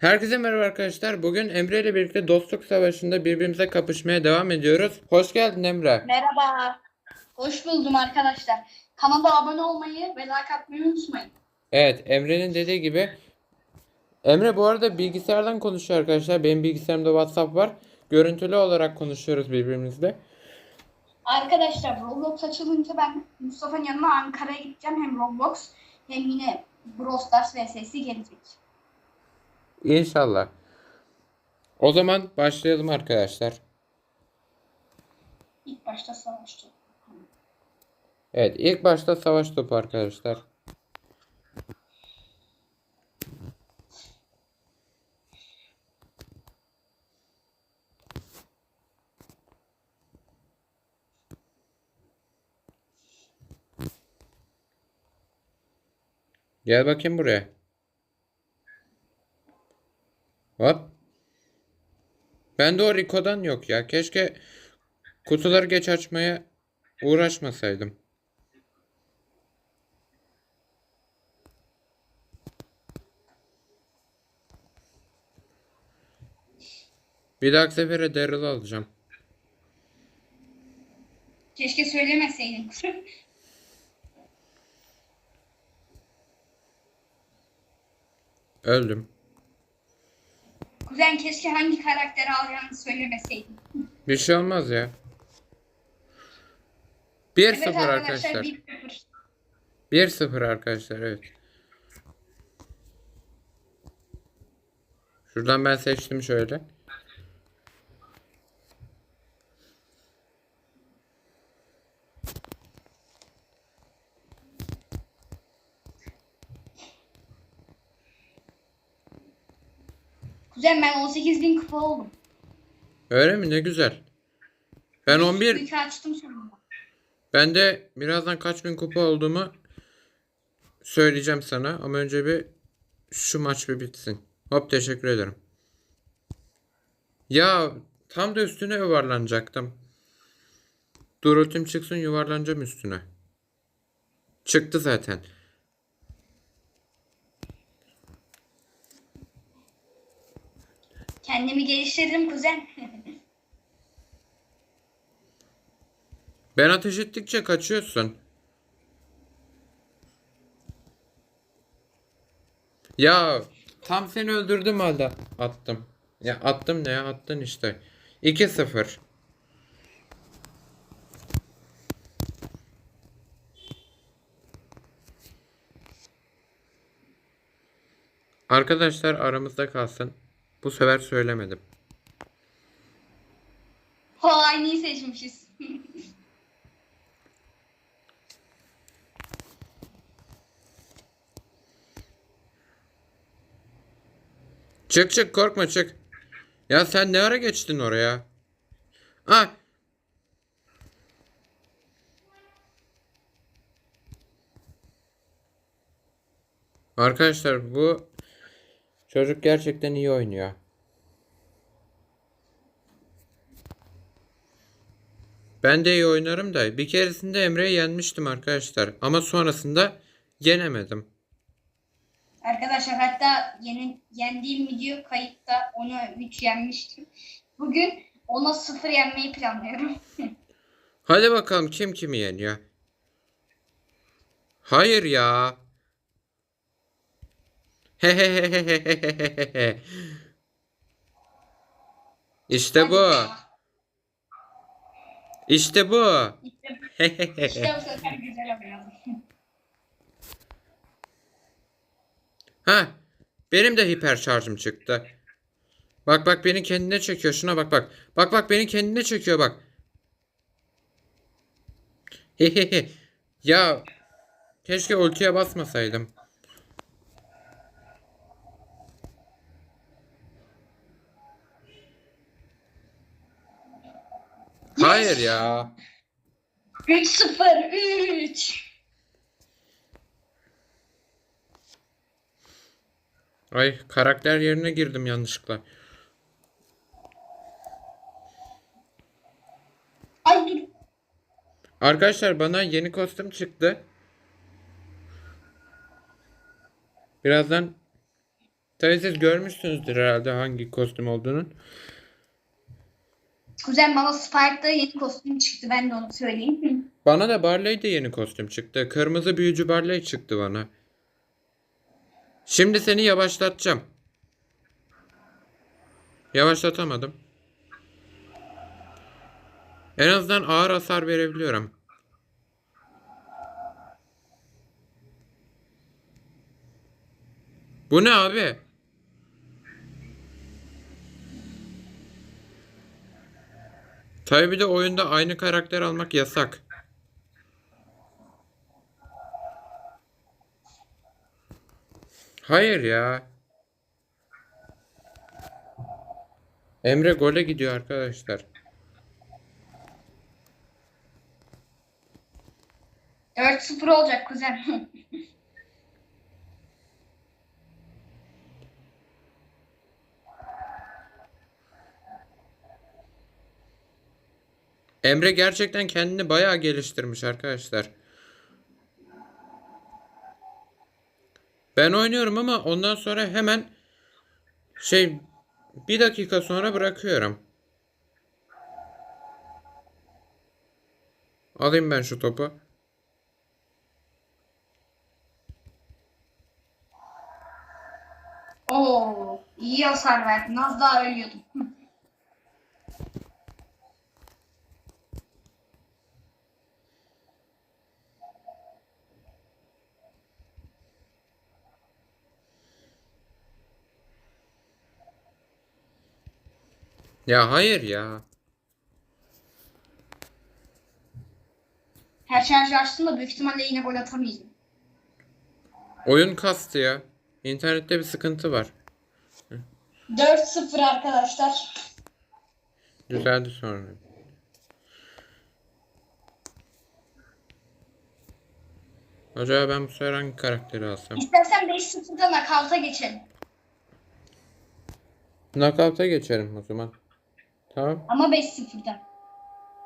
Herkese merhaba arkadaşlar. Bugün Emre ile birlikte dostluk savaşında birbirimize kapışmaya devam ediyoruz. Hoş geldin Emre. Merhaba. Hoş buldum arkadaşlar. Kanala abone olmayı ve like atmayı unutmayın. Evet, Emre'nin dediği gibi Emre bu arada bilgisayardan konuşuyor arkadaşlar. Benim bilgisayarımda WhatsApp var. Görüntülü olarak konuşuyoruz birbirimizle. Arkadaşlar Roblox açılınca ben Mustafa'nın yanına Ankara'ya gideceğim. Hem Roblox hem yine Brawl Stars VS'si gelecek. İnşallah. O zaman başlayalım arkadaşlar. İlk başta savaştı. Evet, ilk başta savaş topu arkadaşlar. Gel bakayım buraya. Hop. Bende o Rico'dan yok ya. Keşke kutuları geç açmaya uğraşmasaydım. Bir dahaki sefere Daryl alacağım. Keşke söylemeseydin. Öldüm. Kuzen keşke hangi karakteri alacağını söylemeseydin. Bir şey olmaz ya. 1-0 Evet arkadaşlar arkadaşlar. 1-0. 1-0 arkadaşlar evet. Şuradan ben seçtim şöyle. Kuzen ben 18.000 kupa oldum. Öyle mi? Ne güzel. Ben 11 İlk açtım sonunda. ben de birazdan kaç bin kupa olduğumu söyleyeceğim sana ama önce bir şu maç bir bitsin. Hop teşekkür ederim. Ya tam da üstüne yuvarlanacaktım. Dur ultim çıksın yuvarlanacağım üstüne. Çıktı zaten. Kendimi geliştirdim kuzen. Ben ateş ettikçe kaçıyorsun. Ya tam seni öldürdüm halde attım. Ya attım ne ya attın işte. 2-0. Arkadaşlar aramızda kalsın. Bu sefer söylemedim. ha aynıyı seçmişiz. Çık çık korkma çık. Ya sen ne ara geçtin oraya? Ah. Arkadaşlar bu çocuk gerçekten iyi oynuyor. Ben de iyi oynarım da bir keresinde Emre'yi yenmiştim arkadaşlar ama sonrasında yenemedim. Arkadaşlar hatta yeni, yendiğim video kayıtta onu 3 yenmiştim. Bugün ona 0 yenmeyi planlıyorum. Hadi bakalım kim kimi yeniyor. Hayır ya. İşte bu. İşte bu. işte, bu sefer güzel oynayalım. Ha, benim de hiper şarjım çıktı. Bak bak beni kendine çekiyor. Şuna bak bak. Bak bak beni kendine çekiyor bak. Hehehe. ya keşke ultiye basmasaydım. Hayır ya. 3-0 3. Ay karakter yerine girdim yanlışlıkla. Ay dur. Arkadaşlar bana yeni kostüm çıktı. Birazdan Tabii siz görmüşsünüzdür herhalde hangi kostüm olduğunu. Kuzen bana Spike'da yeni kostüm çıktı. Ben de onu söyleyeyim. Bana da Barley'de yeni kostüm çıktı. Kırmızı büyücü Barley çıktı bana. Şimdi seni yavaşlatacağım. Yavaşlatamadım. En azından ağır hasar verebiliyorum. Bu ne abi? Tabii bir de oyunda aynı karakter almak yasak. Hayır ya. Emre gole gidiyor arkadaşlar. 4-0 olacak kuzen. Emre gerçekten kendini bayağı geliştirmiş arkadaşlar. Ben oynuyorum ama ondan sonra hemen şey bir dakika sonra bırakıyorum. Alayım ben şu topu. Oo, iyi hasar verdin. Az daha ölüyordum. Ya hayır ya. Her şarjı açtım da büyük ihtimalle yine gol atamayacağım. Oyun kastı ya. İnternette bir sıkıntı var. 4-0 arkadaşlar. Düzeldi sonra. Acaba ben bu sefer hangi karakteri alsam? İstersen 5-0'da nakavta geçelim. Knockout'a geçerim o zaman. Tamam. Ama 5-0'da.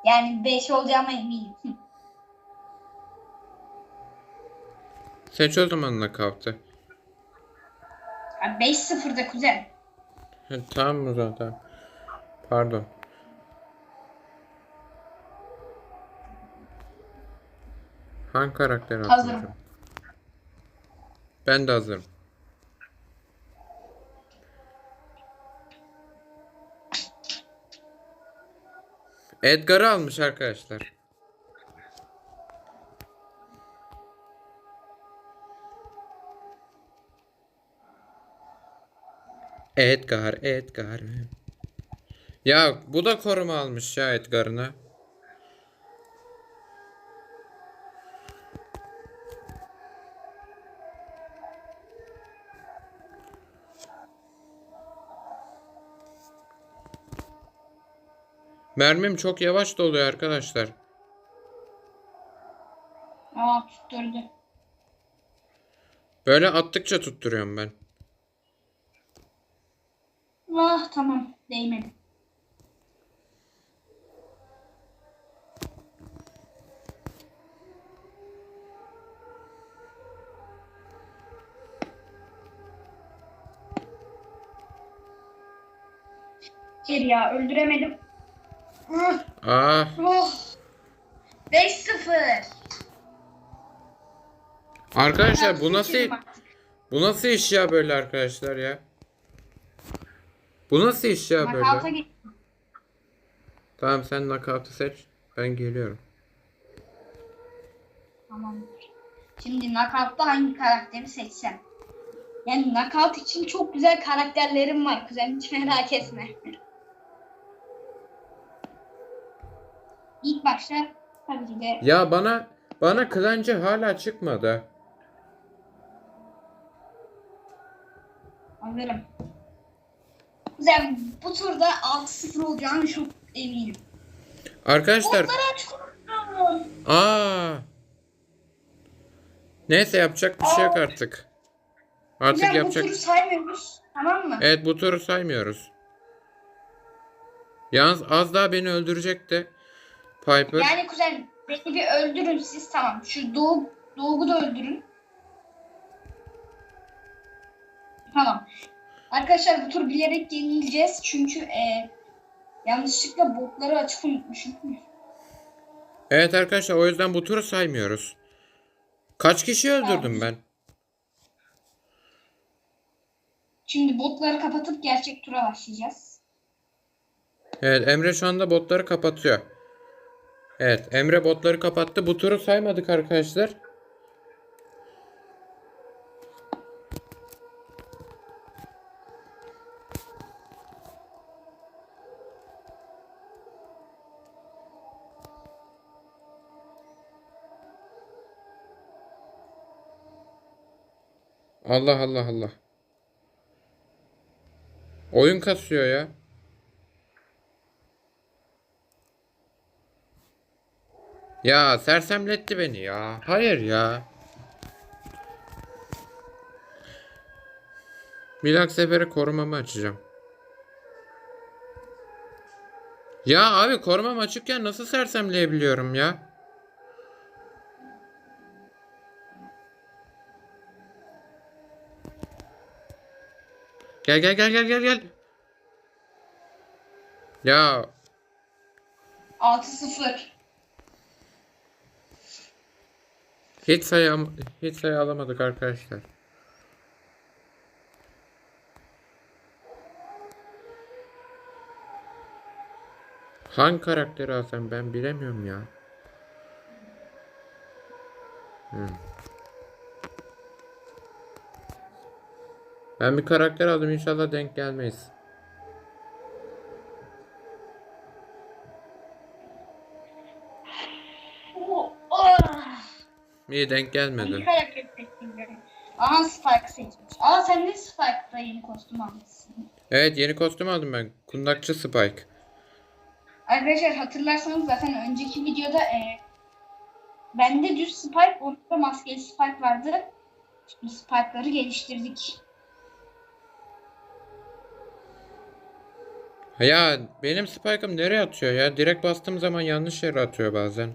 Yani 5 olacağıma eminim. Seç o zaman knockout'ı. Ya 5-0'da kuzen. Ha, Tamam zaman tamam. Pardon. Hangi karakteri Hazırım. atacağım? Ben de hazırım. Edgar'ı almış arkadaşlar. Edgar, Edgar. Ya bu da koruma almış ya Edgar'ına. Mermim çok yavaş doluyor arkadaşlar. Aa tutturdu. Böyle attıkça tutturuyorum ben. Ah tamam değmedi. Geri ya öldüremedim. Ah, Ah, Oh. 5-0. arkadaşlar bu nasıl bu nasıl iş ya böyle arkadaşlar ya? Bu nasıl iş ya böyle? Tamam sen knockout'u seç. Ben geliyorum. Tamamdır. Şimdi knockout'ta hangi karakteri seçsem? Yani knockout için çok güzel karakterlerim var kuzen hiç merak etme. İlk başta tabii ki de Ya bana bana kılancı hala çıkmadı. hazırım. Kuzen bu turda 6-0 olacağını çok eminim. Arkadaşlar aa. Neyse yapacak bir şey yok artık. Artık bu yapacak. turu saymıyoruz. Tamam mı? Evet bu turu saymıyoruz. Yalnız az daha beni öldürecekti. Piper. Yani kuzen beni bir öldürün siz tamam. Şu Doğu, Doğu'yu da öldürün. Tamam. Arkadaşlar bu tur bilerek yenileceğiz. Çünkü e, yanlışlıkla botları açık unutmuşum. Evet arkadaşlar o yüzden bu turu saymıyoruz. Kaç kişi öldürdüm ben? Şimdi botları kapatıp gerçek tura başlayacağız. Evet Emre şu anda botları kapatıyor. Evet Emre botları kapattı. Bu turu saymadık arkadaşlar. Allah Allah Allah. Oyun kasıyor ya. Ya sersemletti beni ya. Hayır ya. Bir dahaki sefere korumamı açacağım. Ya abi korumam açıkken nasıl sersemleyebiliyorum ya? Gel gel gel gel gel gel. Ya 6-0. Hiç sayı hiç sayı alamadık arkadaşlar. Hangi karakteri alsam ben bilemiyorum ya. Hmm. Ben bir karakter aldım inşallah denk gelmeyiz. İyi denk gelmedi. karakter seçtin böyle? Aha Spike seçmiş. Aa sen de Spike'da yeni kostüm almışsın. Evet yeni kostüm aldım ben. Kundakçı Spike. Arkadaşlar hatırlarsanız zaten önceki videoda e, bende düz Spike, onda maskeli Spike vardı. Şimdi Spike'ları geliştirdik. Ya benim Spike'ım nereye atıyor ya? Direkt bastığım zaman yanlış yere atıyor bazen.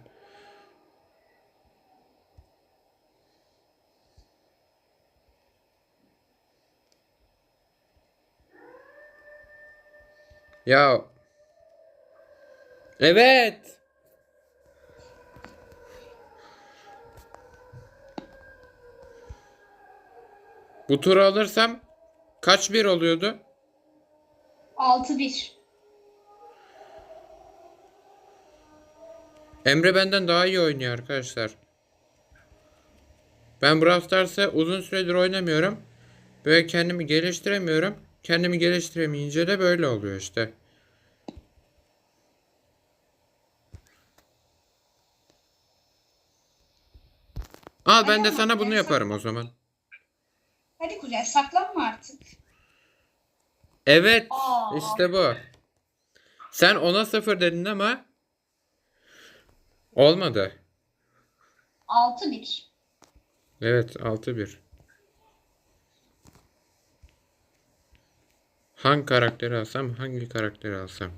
Ya Evet. Bu turu alırsam kaç bir oluyordu? 6-1. Emre benden daha iyi oynuyor arkadaşlar. Ben Brawl Stars'ı uzun süredir oynamıyorum. Böyle kendimi geliştiremiyorum. Kendimi geliştiremeyince de böyle oluyor işte. Al ben de sana bunu yaparım o zaman. Hadi kuzen saklanma artık. Evet, Aa. işte bu. Sen ona sıfır dedin ama olmadı. 6-1. Evet 6-1. Hangi karakteri alsam, hangi karakteri alsam?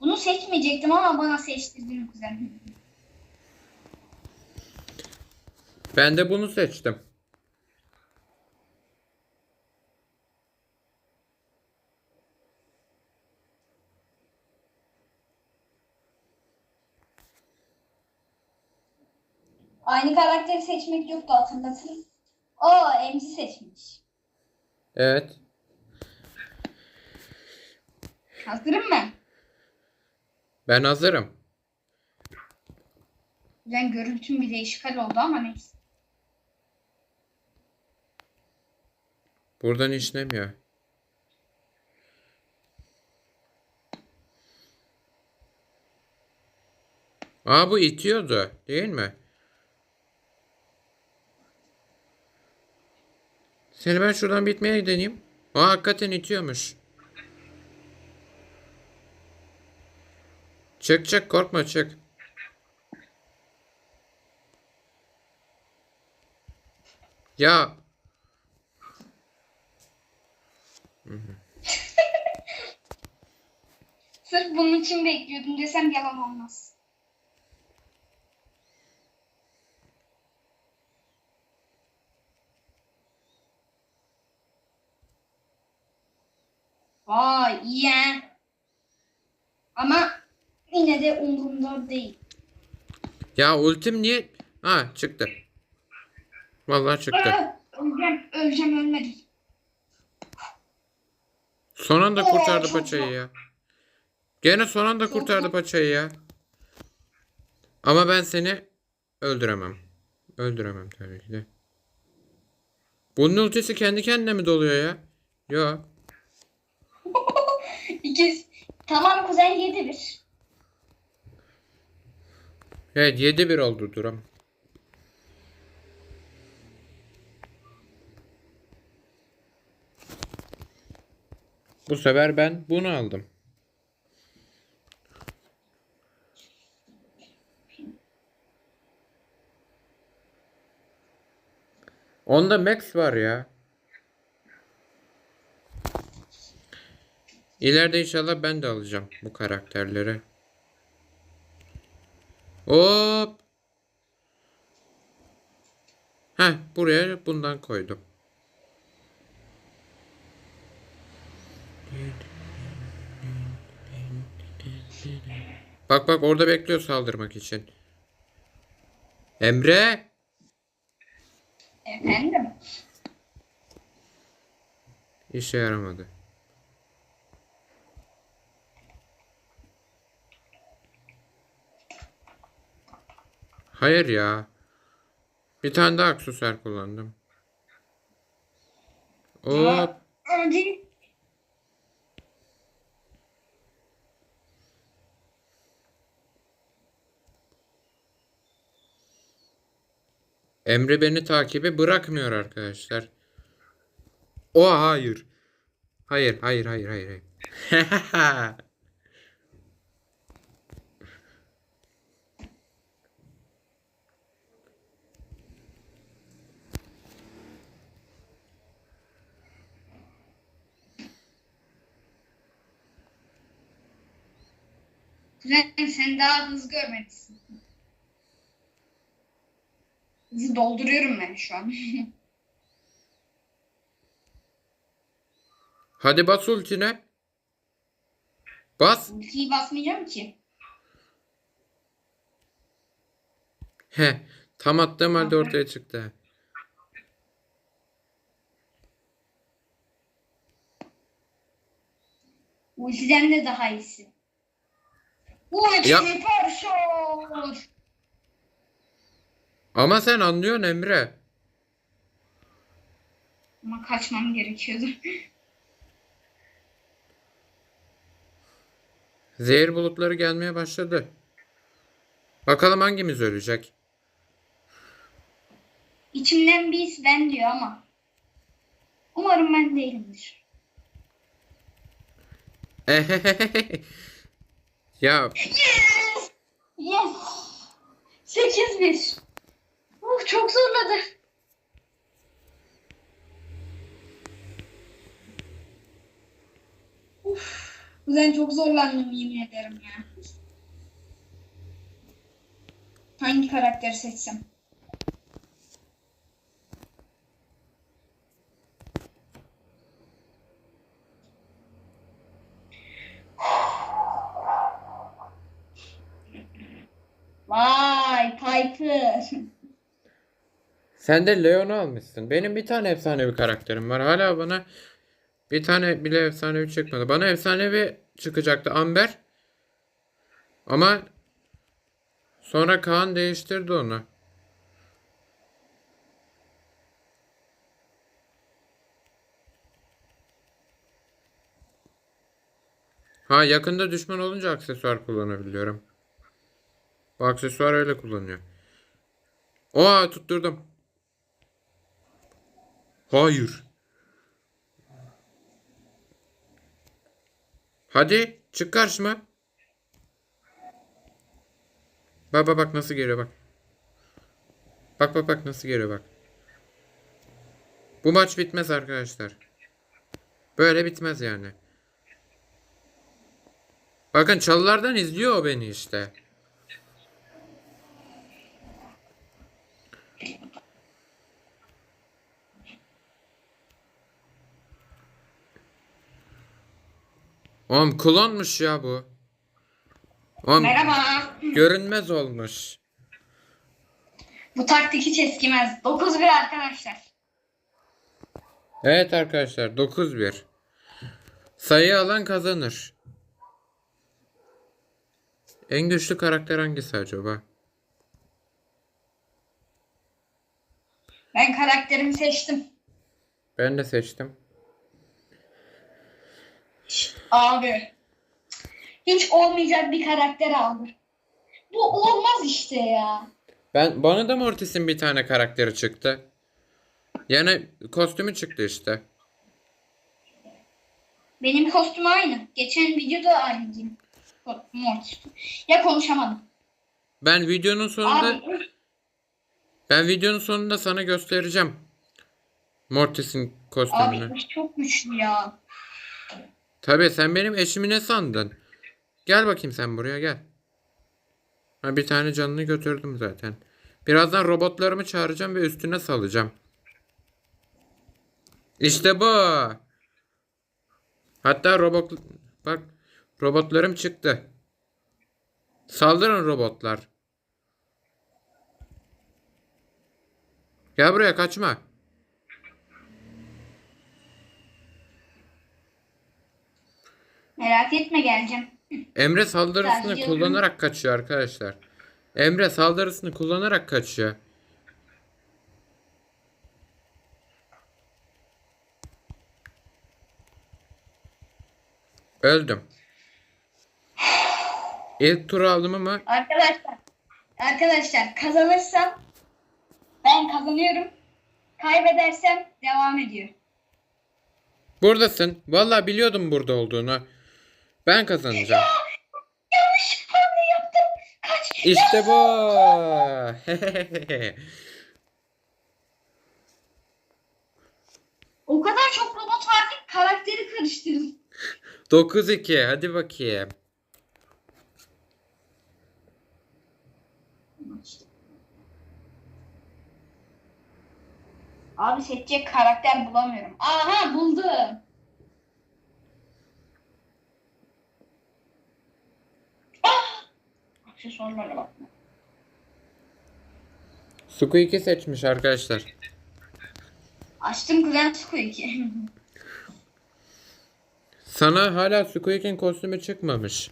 Bunu seçmeyecektim ama bana seçtirdin kuzen. Ben de bunu seçtim. Aynı karakteri seçmek yoktu hatırlatırım. Aa Emzi seçmiş. Evet. Hazırım ben. Ben hazırım. Kuzen görüntüm bir değişik oldu ama neyse. Buradan işlemiyor. Aa bu itiyordu, değil mi? Seni ben şuradan bitmeye deneyeyim. Aa hakikaten itiyormuş. Çık çık korkma çık. Ya Sırf bunun için bekliyordum desem yalan olmaz. Vay iyi he. Ama yine de umurumda değil. Ya ultim niye? Ha çıktı. Vallahi çıktı. Ö, öleceğim, öleceğim ölmedim. Son anda Oo, kurtardı paçayı ya. Gene son anda kurtardı paçayı ya. Ama ben seni öldüremem. Öldüremem tabii ki de. Bunun ultisi kendi kendine mi doluyor ya? Yok. 8. Tamam Kuzey 7 1. Evet 7-1 oldu durum. Bu sefer ben bunu aldım. Onda Max var ya. İleride inşallah ben de alacağım bu karakterleri. Hop. Heh buraya bundan koydum. Bak bak orada bekliyor saldırmak için. Emre. Efendim. İşe yaramadı. Hayır ya. Bir tane daha aksesuar kullandım. Hop. Emre beni takibi bırakmıyor arkadaşlar. O hayır. Hayır, hayır, hayır, hayır, hayır. Kuzen sen daha hız görmelisin. Hızı dolduruyorum ben şu an. Hadi bas ultine. Bas. Ultiyi basmayacağım ki. He. Tam attığım halde ortaya çıktı. Ultiden de daha iyisi. Ulti Ya- süper şut. Ama sen anlıyorsun Emre. Ama kaçmam gerekiyordu. Zehir bulutları gelmeye başladı. Bakalım hangimiz ölecek. İçimden bir ben diyor ama. Umarım ben değilimdir. ya Yes! Yes! 8-1. Uh, çok zorladı. Uf, ben çok zorlandım yemin ederim ya. Hangi karakteri seçsem? Vay Piper. Sen de Leon'u almışsın. Benim bir tane efsanevi karakterim var. Hala bana bir tane bile efsanevi çıkmadı. Bana efsanevi çıkacaktı Amber. Ama sonra Kaan değiştirdi onu. Ha yakında düşman olunca aksesuar kullanabiliyorum. Bu aksesuar öyle kullanıyor. Oha tutturdum. Hayır. Hadi çık karşıma. Bak bak bak nasıl geliyor bak. Bak bak bak nasıl geliyor bak. Bu maç bitmez arkadaşlar. Böyle bitmez yani. Bakın çalılardan izliyor o beni işte. Oğlum klonmuş ya bu. Oğlum Merhaba. görünmez olmuş. Bu taktik hiç eskimez. 9-1 arkadaşlar. Evet arkadaşlar 9-1. Sayı alan kazanır. En güçlü karakter hangisi acaba? Ben karakterimi seçtim. Ben de seçtim. Abi. Hiç olmayacak bir karakter aldım. Bu olmaz işte ya. Ben bana da Mortis'in bir tane karakteri çıktı. Yani kostümü çıktı işte. Benim kostüm aynı. Geçen videoda aynı değil. Mortis. Ya konuşamadım. Ben videonun sonunda Abi ben videonun sonunda sana göstereceğim. Mortis'in kostümünü. Abi çok güçlü ya. Tabii sen benim eşimi ne sandın? Gel bakayım sen buraya gel. Ha, bir tane canını götürdüm zaten. Birazdan robotlarımı çağıracağım ve üstüne salacağım. İşte bu. Hatta robot bak robotlarım çıktı. Saldırın robotlar. Gel buraya kaçma. Merak etme geleceğim. Emre saldırısını kullanarak kaçıyor arkadaşlar. Emre saldırısını kullanarak kaçıyor. Öldüm. İlk tur aldım ama Arkadaşlar. Arkadaşlar kazanırsam ben kazanıyorum. Kaybedersem devam ediyor. buradasın. Vallahi biliyordum burada olduğunu. Ben kazanacağım. Yanlış hamle yaptım. Kaç. İşte bu. O kadar çok robot var ki karakteri karıştırdım. 9-2 hadi bakayım. Abi seçecek karakter bulamıyorum. Aha buldum. Ah! Aksesuarlara bak. Suku 2 seçmiş arkadaşlar. Açtım kuzen Squeak'i. Sana hala Squeak'in kostümü çıkmamış.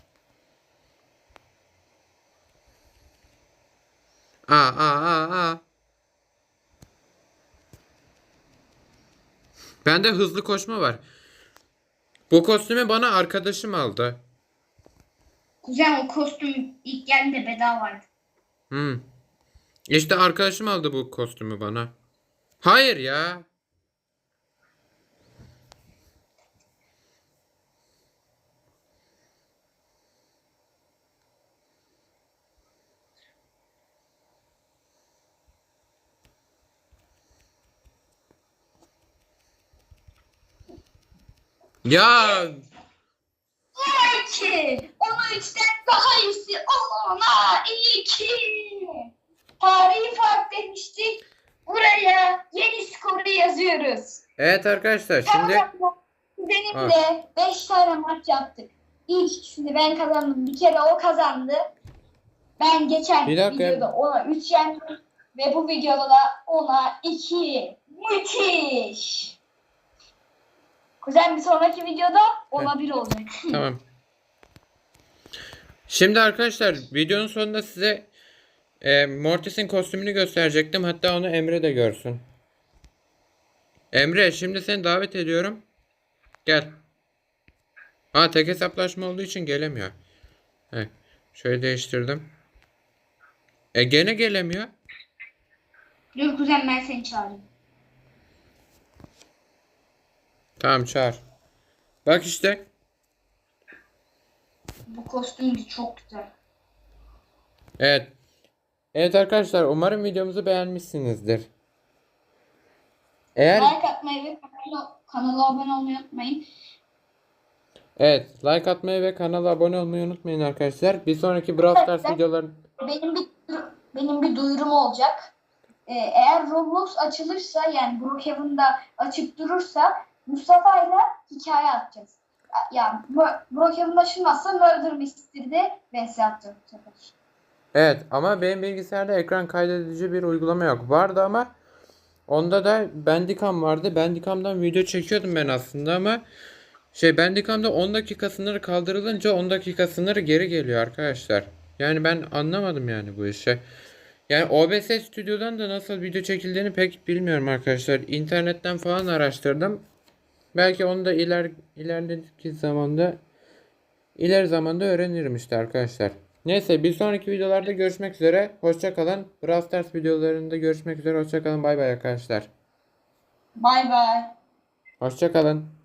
Aa aa aa aa. Bende hızlı koşma var. Bu kostümü bana arkadaşım aldı. Kuzen o kostüm ilk geldiğinde bedavaydı. Hmm. İşte arkadaşım aldı bu kostümü bana. Hayır ya. Ya 2. Onu içten daha iyisi olana iki. Tarihi fark demiştik. Buraya yeni skoru yazıyoruz. evet arkadaşlar şimdi Benim Ha. de 5 tane maç yaptık. İlk ikisini ben kazandım. Bir kere o kazandı. Ben geçen Bir dakika. videoda ona 3 yendim. Ve bu videoda da ona 2. Müthiş. Kuzen bir sonraki videoda ona 1 olacak. Tamam. Şimdi arkadaşlar videonun sonunda size e, Mortis'in kostümünü gösterecektim. Hatta onu Emre de görsün. Emre şimdi seni davet ediyorum. Gel. Ha tek hesaplaşma olduğu için gelemiyor. He, şöyle değiştirdim. E gene gelemiyor. Dur kuzen ben seni çağırayım. Tamam çağır. Bak işte. Bu kostüm de çok güzel. Evet. Evet arkadaşlar umarım videomuzu beğenmişsinizdir. Eğer Like atmayı ve kanala, kanala abone olmayı unutmayın. Evet, like atmayı ve kanala abone olmayı unutmayın arkadaşlar. Bir sonraki Brawl Stars videoların Benim bir benim bir duyurum olacak. Ee, eğer Roblox açılırsa yani Brookhaven'da açık durursa Mustafa'yla hikaye atacağız. Yani Broke'un taşınmazsa Murder Mystery'de bu sefer. Evet ama benim bilgisayarda ekran kaydedici bir uygulama yok. Vardı ama onda da Bandicam vardı. Bandicam'dan video çekiyordum ben aslında ama şey Bandicam'da 10 dakika sınırı kaldırılınca 10 dakika sınırı geri geliyor arkadaşlar. Yani ben anlamadım yani bu işi. Yani OBS Studio'dan da nasıl video çekildiğini pek bilmiyorum arkadaşlar. İnternetten falan araştırdım. Belki onu da iler ileriki zamanda ileri zamanda öğrenirim işte arkadaşlar. Neyse bir sonraki videolarda görüşmek üzere. Hoşça kalın. Brawl Stars videolarında görüşmek üzere. Hoşça kalın. Bay bay arkadaşlar. Bay bay. Hoşça kalın.